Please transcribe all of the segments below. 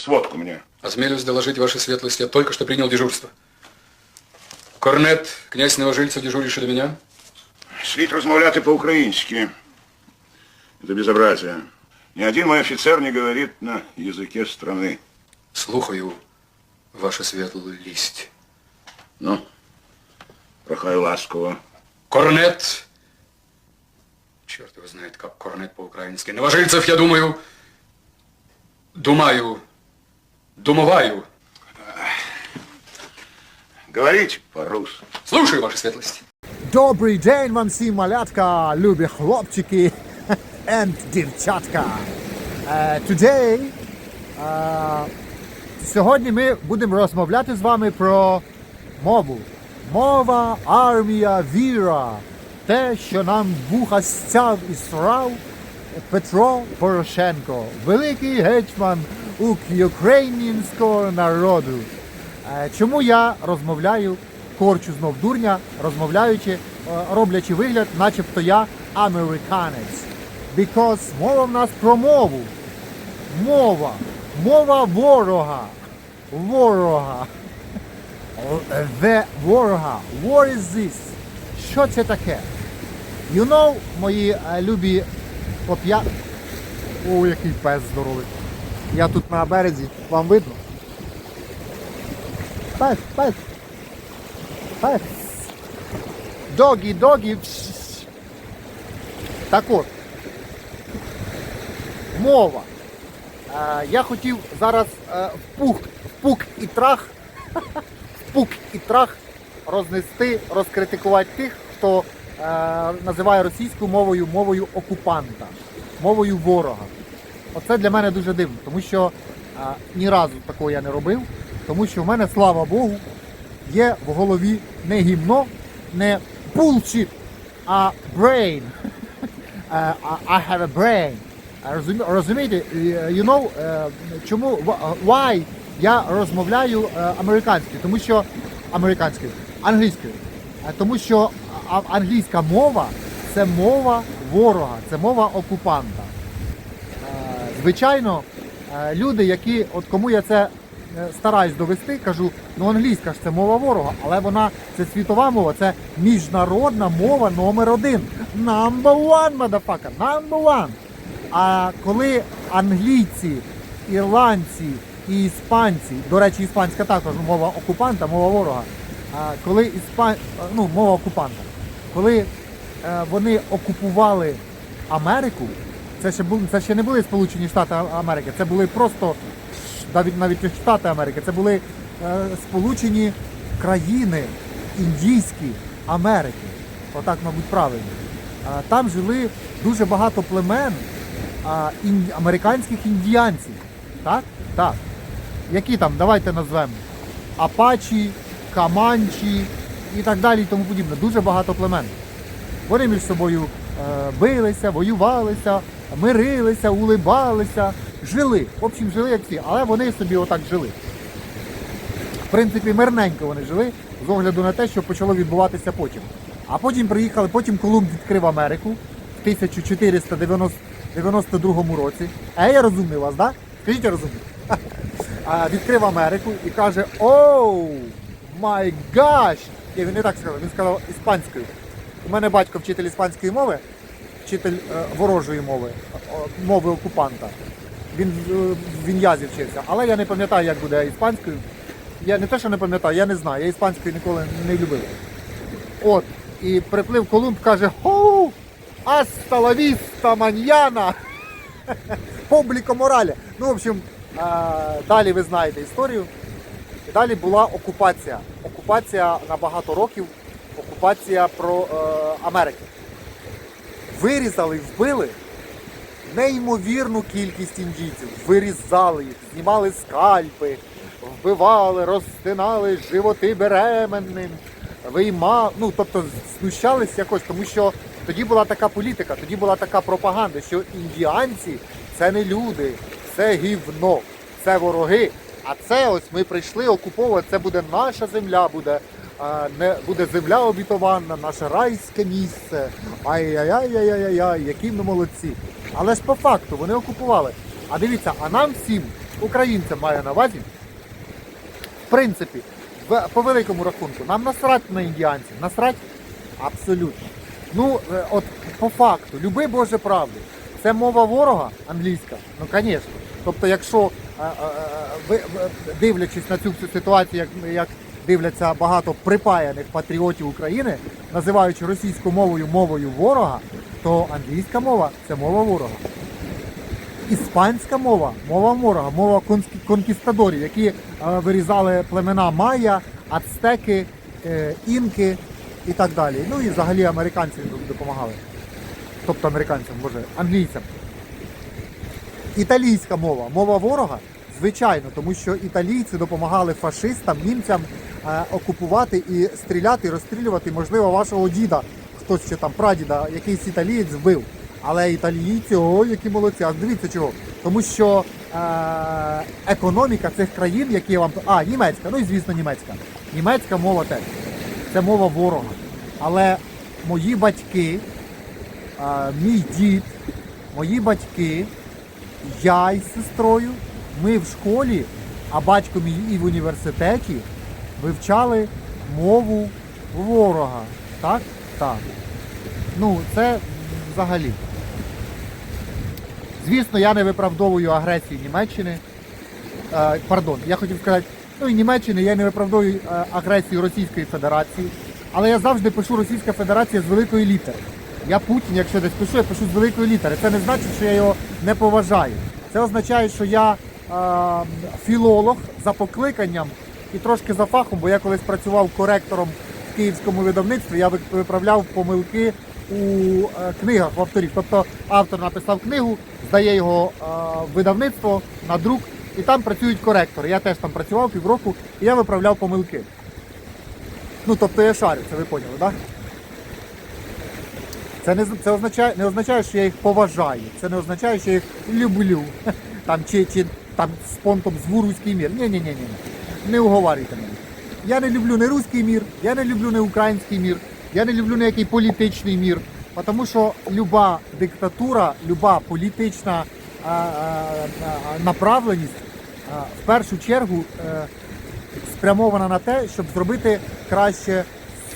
Сводку мне. Осмелюсь доложить вашей светлости, я только что принял дежурство. Корнет, князь Новожильцев, дежуривший до меня. Слід розмовляти по-українськи. Это безобразие. Ни один мой офицер не говорит на языке страны. Слухаю, ваша светлость. Ну, прохаю ласково. Корнет. Черт его знает, как корнет по-украински. Новожильцев, я думаю. Думаю. Думоваю. Говорите по-русски. Слушаю, ваша светлость. Добрий день вам всім, малятка, любі хлопчики and дівчатка. Е, Today, е, сьогодні ми будемо розмовляти з вами про мову. Мова, армія, віра. Те, що нам вуха стяв і срав Петро Порошенко, великий гетьман українського народу. Е, Чому я розмовляю, корчу знов дурня, розмовляючи, е, роблячи вигляд, начебто я американець. Because мова в нас про мову. Мова. Мова ворога. Ворога. The ворога. What is this? Що це таке? You know, мої е, любі поп'я... О, який пес здоровий. Я тут на березі, вам видно? Пес, пес. Пес. Догі, догі. Так от. Мова. Е, я хотів зараз е, в пух, в пук і трах, в пук і трах рознести, розкритикувати тих, хто називає російську мовою мовою окупанта, мовою ворога. Оце для мене дуже дивно, тому що е, ні разу такого я не робив, тому що в мене, слава Богу, є в голові не гімно, не bullshit, а brain. Е, I have a brain. Е, Розумієте, е, you know, е, чому, wh- why я розмовляю е, американською, тому що американською, англійською. Е, Тому що а- англійська мова це мова ворога, це мова окупанта. Е, Звичайно, е, люди, які, от кому я це е, стараюсь довести, кажу, ну англійська ж це мова ворога, але вона це світова мова, це міжнародна мова номер один. Number one, motherfucker, number one. А коли англійці, ірландці і іспанці, до речі, іспанська також мова окупанта, мова ворога. Коли іспан... ну, мова окупанта, коли е, вони окупували Америку, це ще були це ще не були Сполучені Штати Америки, це були просто навіть навіть Штати Америки, це були е, Сполучені країни індійські Америки. Отак, мабуть, правильно. Там жили дуже багато племен американських індіанців. Так? Так. Які там, давайте назвемо. Апачі, Каманчі і так далі і тому подібне. Дуже багато племен. Вони між собою е, билися, воювалися, мирилися, улибалися, жили. В общем, жили як всі, але вони собі отак жили. В принципі, мирненько вони жили з огляду на те, що почало відбуватися потім. А потім приїхали, потім Колумб відкрив Америку в 1492 році. Е, я розумний вас, так? Да? Скажіть, я розумний. А, відкрив Америку і каже: Оу, май гаш! Ні, він не так сказав, він сказав іспанською. У мене батько вчитель іспанської мови, вчитель е, ворожої мови, о, мови окупанта. Він е, в Ін'язі вчився, але я не пам'ятаю, як буде іспанською. Я не те, що не пам'ятаю, я не знаю. Я іспанською ніколи не любив. От, і приплив Колумб, каже: Хоу! Аста ла маньяна! Публіко моралі. Ну, в общем, е, далі ви знаєте історію. Далі була окупація. Окупація на багато років, окупація про е, Америки. Вирізали вбили неймовірну кількість індійців. Вирізали їх, знімали скальпи, вбивали, розтинали животи беременним, вийма, ну тобто знущались якось, тому що тоді була така політика, тоді була така пропаганда, що індіанці це не люди, це гівно, це вороги. А це ось ми прийшли окуповувати, це буде наша земля, буде, не, буде земля обітована, наше райське місце. Ай-яй-яй-яй-яй-яй, які ми молодці. Але ж по факту вони окупували. А дивіться, а нам всім українцям маю на увазі, в принципі, по великому рахунку, нам насрать на індіанців, насрать абсолютно. Ну, е, от по факту, люби Боже правди. Це мова ворога англійська, ну звісно. Тобто, якщо дивлячись на цю ситуацію, як, як дивляться багато припаяних патріотів України, називаючи російською мовою мовою ворога, то англійська мова це мова ворога. Іспанська мова мова ворога, мова конкістадорів, які е, вирізали племена майя, ацтеки, е, інки і так далі. Ну і взагалі американці допомагали. Тобто американцям, боже, англійцям. Італійська мова, мова ворога, звичайно, тому що італійці допомагали фашистам, німцям е, окупувати і стріляти, розстрілювати, можливо, вашого діда, хтось ще там прадіда, якийсь італієць вбив. Але італійці, о, які молодці. А дивіться чого. Тому що е, економіка цих країн, які вам. А, німецька, ну і звісно, німецька. Німецька мова теж. Це мова ворога. Але мої батьки, е, мій дід, мої батьки, я із сестрою, ми в школі, а батько мій і в університеті вивчали мову ворога. Так? Так. Ну, це взагалі. Звісно, я не виправдовую агресію Німеччини. Е, пардон, я хотів сказати, ну і Німеччини я не виправдовую е, агресію Російської Федерації, але я завжди пишу Російська Федерація з великої літери. Я Путін, якщо десь пишу, я пишу з великої літери. Це не значить, що я його не поважаю. Це означає, що я е, філолог за покликанням і трошки за фахом, бо я колись працював коректором в київському видавництві, я виправляв помилки у е, книгах в авторів. Тобто автор написав книгу, здає його е, видавництво на друк, і там працюють коректори. Я теж там працював півроку, і я виправляв помилки. Ну, тобто я шарю, це ви поняли, так? Да? Це не, це означає, не означає, що я їх поважаю. Це не означає, що я їх люблю. Там, чи, чи там з понтом зву руський мір. Ні, ні, ні, ні. Не уговарюйте мене. Я не люблю не руський мір, я не люблю не український мір, я не люблю ніякий політичний мір. Тому що люба диктатура, люба політична а, а, а, направленість а, в першу чергу е, спрямована на те, щоб зробити краще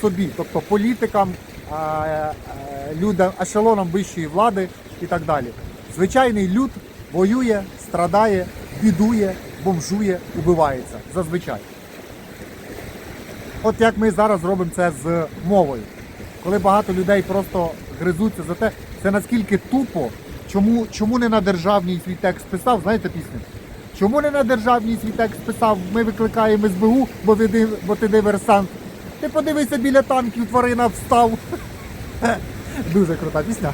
собі, тобто політикам, а, е, людям, ешелонам вищої влади і так далі. Звичайний люд воює, страдає, бідує, бомжує, убивається зазвичай. От як ми зараз робимо це з мовою. Коли багато людей просто гризуться за те, це наскільки тупо, чому, чому не на державній свій текст писав, знаєте пісню? Чому не на державній свій текст писав, ми викликаємо СБУ, бо див- бо ти диверсант. Ти подивися біля танків, тварина встав. Дуже крута пісня.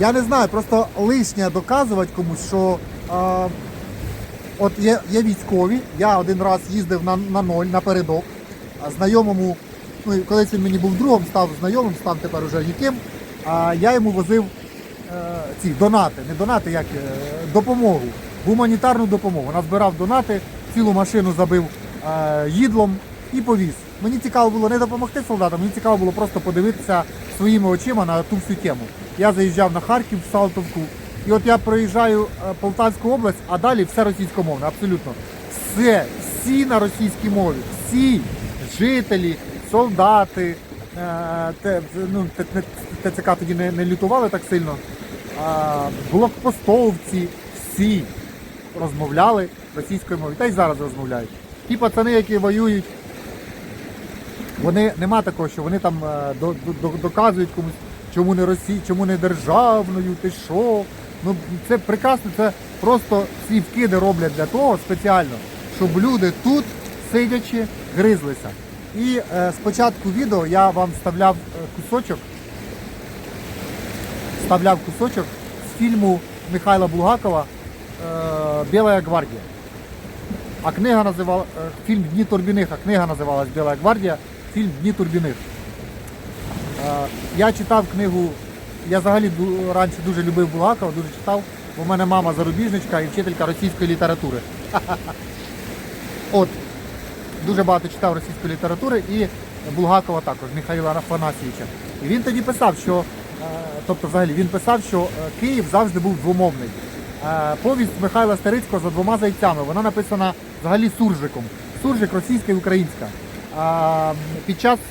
Я не знаю, просто лишнє доказувати комусь, що а, от є, є військові, я один раз їздив на, на ноль напередок, знайомому, ну колись він мені був другом, став знайомим, став тепер уже ніким, а я йому возив е, ці донати, не донати, як е, допомогу, гуманітарну допомогу. Назбирав донати, цілу машину забив е, їдлом і повіз. Мені цікаво було не допомогти солдатам, мені цікаво було просто подивитися своїми очима на ту всю тему. Я заїжджав на Харків, в Салтовку, і от я проїжджаю е, Полтавську область, а далі все російськомовне, абсолютно. Все, всі на російській мові, всі жителі, солдати, е, те, ну, ТЦК тоді не, не лютували так сильно. А, блокпостовці, всі розмовляли російською мовою. Та й зараз розмовляють. Ті пацани, які воюють, вони нема такого, що вони там е, до, до, до- доказують комусь, чому не Росії, чому не державною, ти що. Ну це прекрасно, це просто ці вкиди роблять для того спеціально, щоб люди тут, сидячи, гризлися. І е, спочатку відео я вам вставляв е, кусочок, вставляв кусочок з фільму Михайла Булгакова е, Біла гвардія. А книга називала е, фільм Дні Турбіних, а книга називалась Біла гвардія, фільм Дні Турбіних. Е, Я читав книгу, я взагалі раніше дуже любив Булгакова, дуже читав, бо в мене мама зарубіжничка і вчителька російської літератури. От, дуже багато читав російської літератури і Булгакова також, Михайла Афанасійовича. І він тоді писав, що тобто взагалі він писав, що е, Київ завжди був двомовний. Е, Повість Михайла Старицького за двома зайцями. Вона написана взагалі суржиком. Суржик російська і українська. Під час е,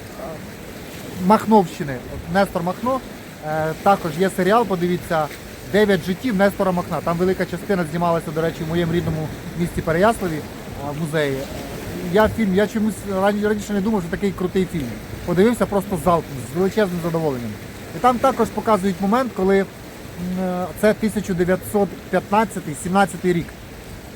Махновщини, Нестор Махно, е, також є серіал, подивіться, Дев'ять життів Нестора Махна. Там велика частина знімалася, до речі, в моєму рідному місті Переяславі е, в музеї. Я фільм, я чомусь рані- раніше не думав, що такий крутий фільм. Подивився просто залпом, з величезним задоволенням. І там також показують момент, коли це 1915-17 рік.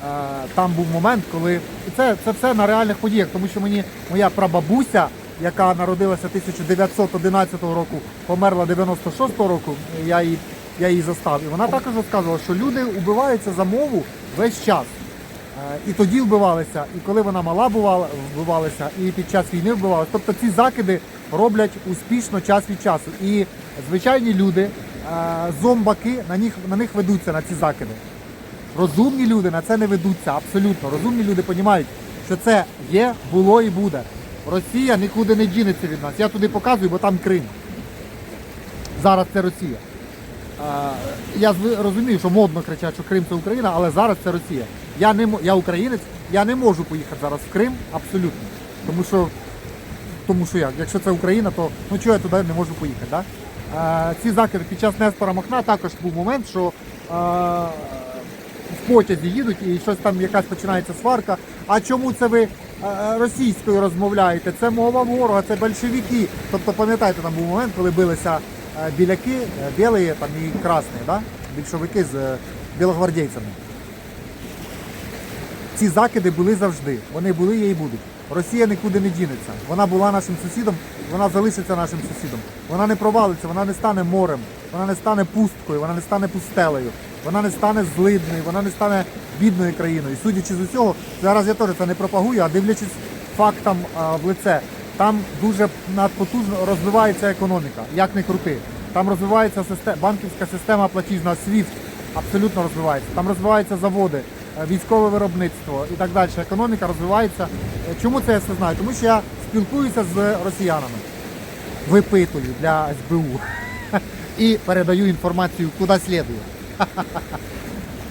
Е, Там був момент, коли і це, це все на реальних подіях, тому що мені моя прабабуся, яка народилася 1911 року, померла 96 року, я її, я її застав. І вона також розказувала, що люди убиваються за мову весь час. Е, І тоді вбивалися, і коли вона мала бувала, вбивалися, і під час війни вбивалися. Тобто ці закиди роблять успішно час від часу. І звичайні люди, е, зомбаки, на них, на них ведуться на ці закиди. Розумні люди на це не ведуться, абсолютно. Розумні люди розуміють, що це є, було і буде. Росія нікуди не дінеться від нас. Я туди показую, бо там Крим. Зараз це Росія. Я розумію, що модно кричать, що Крим це Україна, але зараз це Росія. Я не я українець, я не можу поїхати зараз в Крим абсолютно. Тому що, тому що як, якщо це Україна, то ну чого я туди не можу поїхати? Да? Ці закиди під час Нестора Махна також був момент, що в потязі їдуть і щось там якась починається сварка. А чому це ви е, російською розмовляєте? Це мова ворога, це большевики. Тобто, пам'ятаєте, там був момент, коли билися е, біляки, е, білі там і красні, да? більшовики з білогвардійцями. Ці закиди були завжди. Вони були і будуть. Росія нікуди не дінеться. Вона була нашим сусідом, вона залишиться нашим сусідом. Вона не провалиться, вона не стане морем, вона не стане пусткою, вона не стане пустелею, вона не стане злидною, вона не стане бідною країною. І судячи з усього, зараз я теж це не пропагую, а дивлячись фактам а, в лице, там дуже надпотужно розвивається економіка, як не крути. Там розвивається система, банківська система платіжна SWIFT, абсолютно розвивається. Там розвиваються заводи, військове виробництво і так далі. Економіка розвивається. Е, Чому це я все знаю? Тому що я спілкуюся з росіянами, випитую для СБУ і передаю інформацію куди слідує.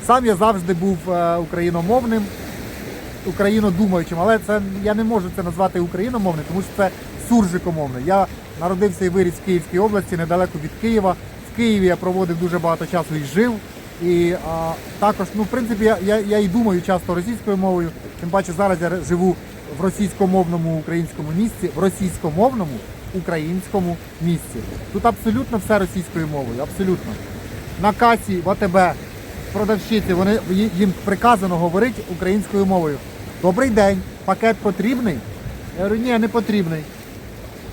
Сам я завжди був е, україномовним, українодумаючим, але це я не можу це назвати україномовним, тому що це суржикомовне. Я народився і виріс в Київській області, недалеко від Києва. В Києві я проводив дуже багато часу і жив. І а, також, ну, в принципі, я, я, я і думаю часто російською мовою. Тим паче зараз я живу в російськомовному українському місці, в російськомовному українському місці. Тут абсолютно все російською мовою, абсолютно. На касі в АТБ продавщиці, вони їм приказано говорити українською мовою. Добрий день, пакет потрібний? Я говорю, ні, не потрібний.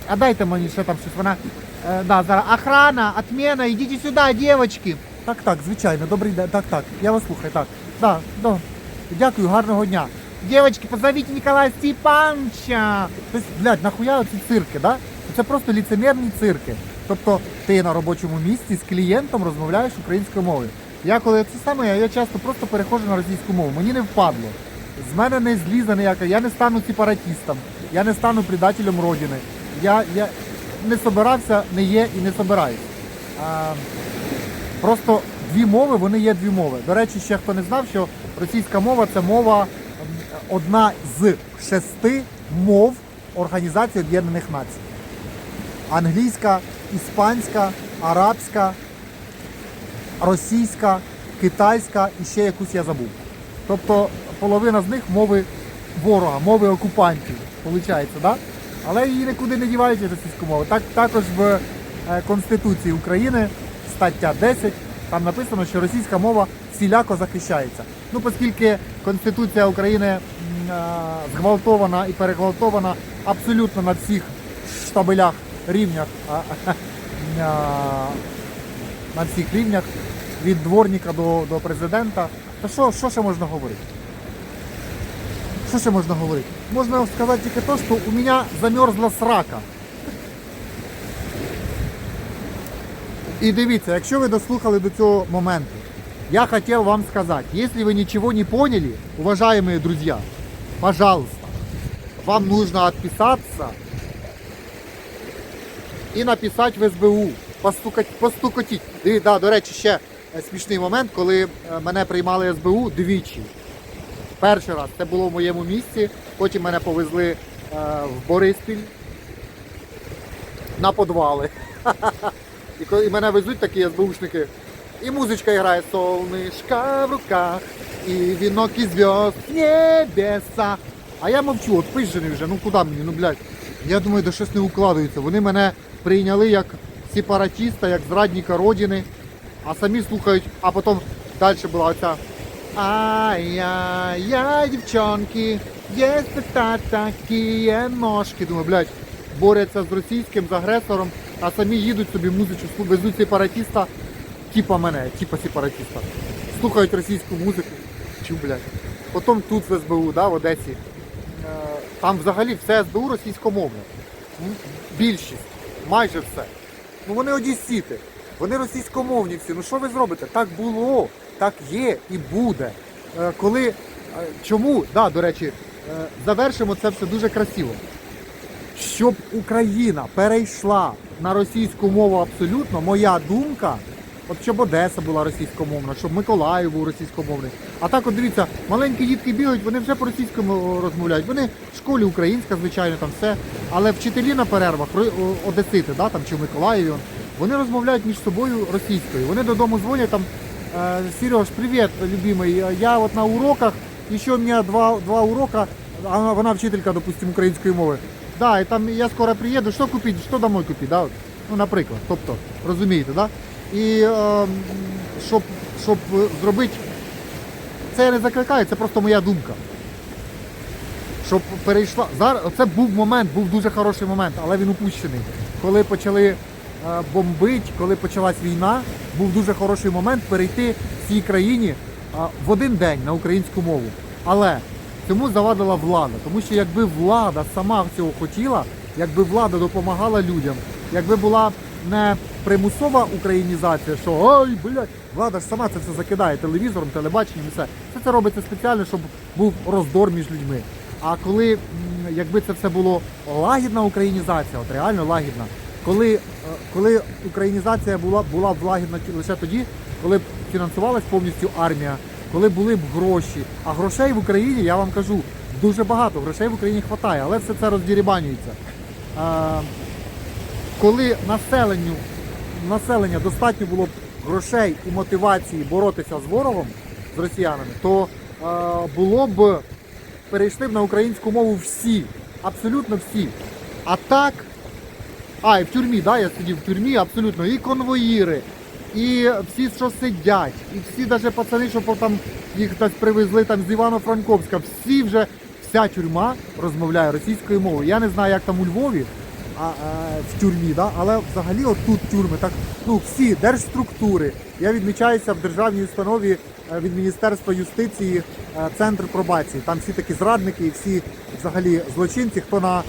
А дайте мені ще там щось. Вона е, да, зараз охрана, отмена, ідіть сюди, дівчатки. Так, так, звичайно, добрий день. Так, так. Я вас слухаю, так. Да, да. Дякую, гарного дня. Дівчатки, позовіть Ніколая Степановича. Тобто, блядь, нахуя оці цирки, да? Це просто ліцемірні цирки. Тобто ти на робочому місці з клієнтом розмовляєш українською мовою. Я коли це саме, я, часто просто переходжу на російську мову. Мені не впадло. З мене не злізе ніяка, я не стану сепаратистом, я не стану предателем Родини. Я, я не собирався, не є і не собираюсь. Просто дві мови, вони є дві мови. До речі, ще хто не знав, що російська мова це мова одна з шести мов Організації Об'єднаних Націй. Англійська, іспанська, арабська, російська, китайська і ще якусь я забув. Тобто половина з них мови ворога, мови окупантів, виходить, да? але її нікуди не дівають російську мову. Так, також в е, Конституції України, стаття 10, там написано, що російська мова всіляко захищається. Ну, оскільки Конституція України е, зґвалтована і перегвалтована абсолютно на всіх штабелях, рівнях, а, на всіх рівнях, від дворника до, до президента, то що, що ще можна говорити? Що ще можна говорити? Можна сказати тільки те, що у мене замерзла срака. І дивіться, якщо ви дослухали до цього моменту, я хотів вам сказати, если вы ничего не поняли, уважаемые друзья, пожалуйста, вам нужно отписаться и написать в СБУ, постукать, постукотіть. Да, до речі, ще е, смішний момент, коли е, мене приймали СБУ двічі. Перший раз це було в моєму місці, потім мене повезли е, в Бориспіль на подвали. І коли мене везуть такі СБУшники, і музичка грає солнышко в руках, і вінок із зв'язд небеса. А я мовчу, от пизжений вже, ну куди мені, ну блядь. Я думаю, да щось не укладається. Вони мене прийняли як сепаратіста, як зрадника родини, а самі слухають, а потім далі була оця. Ай-яй-яй, дівчонки, є та такі ножки. Думаю, блядь, борються з російським, з агресором, а самі їдуть собі музичку, везуть сепаратіста, типа мене, типа сепаратіста. Слухають російську музику. Чу, блядь. Потім тут в СБУ, да, в Одесі. Е, Там взагалі все СБУ російськомовне. Більшість, майже все. Ну вони одесіти, вони російськомовні всі. Ну що ви зробите? Так було, так є і буде. Е, Коли, е, чому, да, до речі, завершимо це все дуже красиво. Щоб Україна перейшла на російську мову абсолютно, моя думка, от щоб Одеса була російськомовна, щоб Миколаїв був російськомовний. А так, от дивіться, маленькі дітки бігають, вони вже по російському розмовляють. Вони в школі українська, звичайно, там все. Але вчителі на перервах, одесити, да, там, чи в Миколаєві, вони розмовляють між собою російською. Вони додому дзвонять там. «Э, Сереж, привет, любимый. Я вот на уроках, еще у меня два, два урока, а вона, вона вчителька, допустим, української мови. Да, і там я скоро приїду, що купити, що домой купити, да? ну, наприклад, тобто, розумієте, да? І е, щоб, щоб зробити, це я не закликаю, це просто моя думка. Щоб перейшла. Зараз це був момент, був дуже хороший момент, але він упущений. Коли почали е, бомбити, коли почалась війна, був дуже хороший момент перейти всій країні е, в один день на українську мову. Але цьому завадила влада, тому що якби влада сама цього хотіла, якби влада допомагала людям, якби була не примусова українізація, що ой, блядь, влада ж сама це все закидає телевізором, телебаченням і все. Все це робиться спеціально, щоб був роздор між людьми. А коли якби це все було лагідна українізація, от реально лагідна, коли, е, коли українізація була, була лагідна лише тоді, коли б фінансувалась повністю армія, коли були б гроші. А грошей в Україні, я вам кажу, дуже багато. Грошей в Україні вистачає, але все це роздірібанюється. Коли населенню, населення достатньо було б грошей і мотивації боротися з ворогом, з росіянами, то було б перейшли б на українську мову всі, абсолютно всі. А так, а, і в тюрмі, да, я сидів в тюрмі, абсолютно, і конвоїри, і всі, що сидять, і всі навіть пацани, що там їх десь привезли там з Івано-Франковська, всі вже, вся тюрма розмовляє російською мовою. Я не знаю, як там у Львові, а, е, в тюрмі, да? але взагалі от тут тюрми, так, ну, всі держструктури. Я відмічаюся в державній установі е, від Міністерства юстиції е, центр пробації. Там всі такі зрадники і всі взагалі злочинці, хто на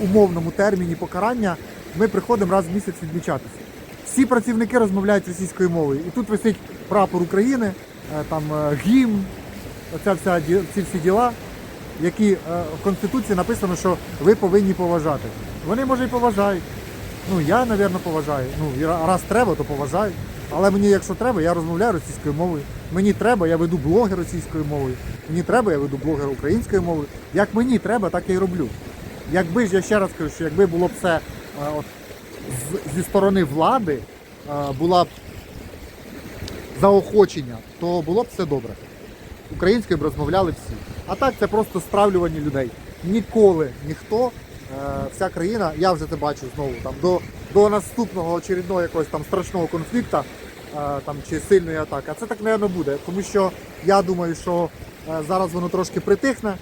умовному терміні покарання, ми приходимо раз в місяць відмічатися. Всі працівники розмовляють російською мовою. І тут висить прапор України, е, там е, гімн, оця вся ці всі діла, які е, в Конституції написано, що ви повинні поважати. Вони може і поважають. Ну я, напевно, поважаю. Ну раз треба, то поважаю. Але мені, якщо треба, я розмовляю російською мовою. Мені треба, я веду блоги російською мовою. Мені треба, я веду блоги українською мовою. Як мені треба, так я й роблю. Якби ж я ще раз кажу, що якби було б все от, зі сторони влади, е, була б заохочення, то було б все добре. Українською б розмовляли всі. А так це просто стравлювання людей. Ніколи ніхто, е, вся країна, я вже це бачу знову там до, до наступного очередного якогось там страшного конфлікту е, там, чи сильної атаки. А це так, мабуть, буде. Тому що я думаю, що зараз воно трошки притихне,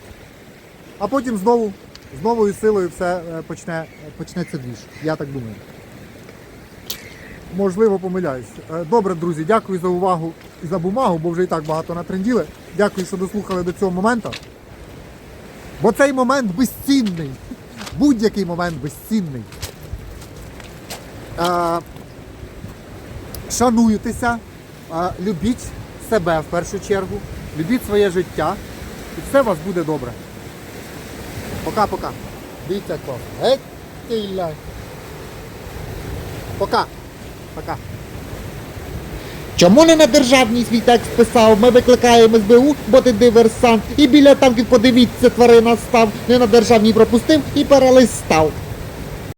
а потім знову з новою силою все е, почне, почнеться двіж. Я так думаю. Можливо, помиляюсь. Е, Добре, друзі, дякую за увагу і за бумагу, бо вже і так багато натренділи. Дякую, що дослухали до цього моменту. Бо цей момент безцінний. Будь-який момент безцінний. Е, Шануйтеся, любіть себе в першу чергу, любіть своє життя, і все у вас буде добре. Пока-пока. Дивіться кого. Геть ти. Пока. Пока. Чому не на державній свій текст писав? Ми викликаємо СБУ, бо ти диверсант. І біля танків подивіться, тварина став. Не на державній пропустив і перелистав.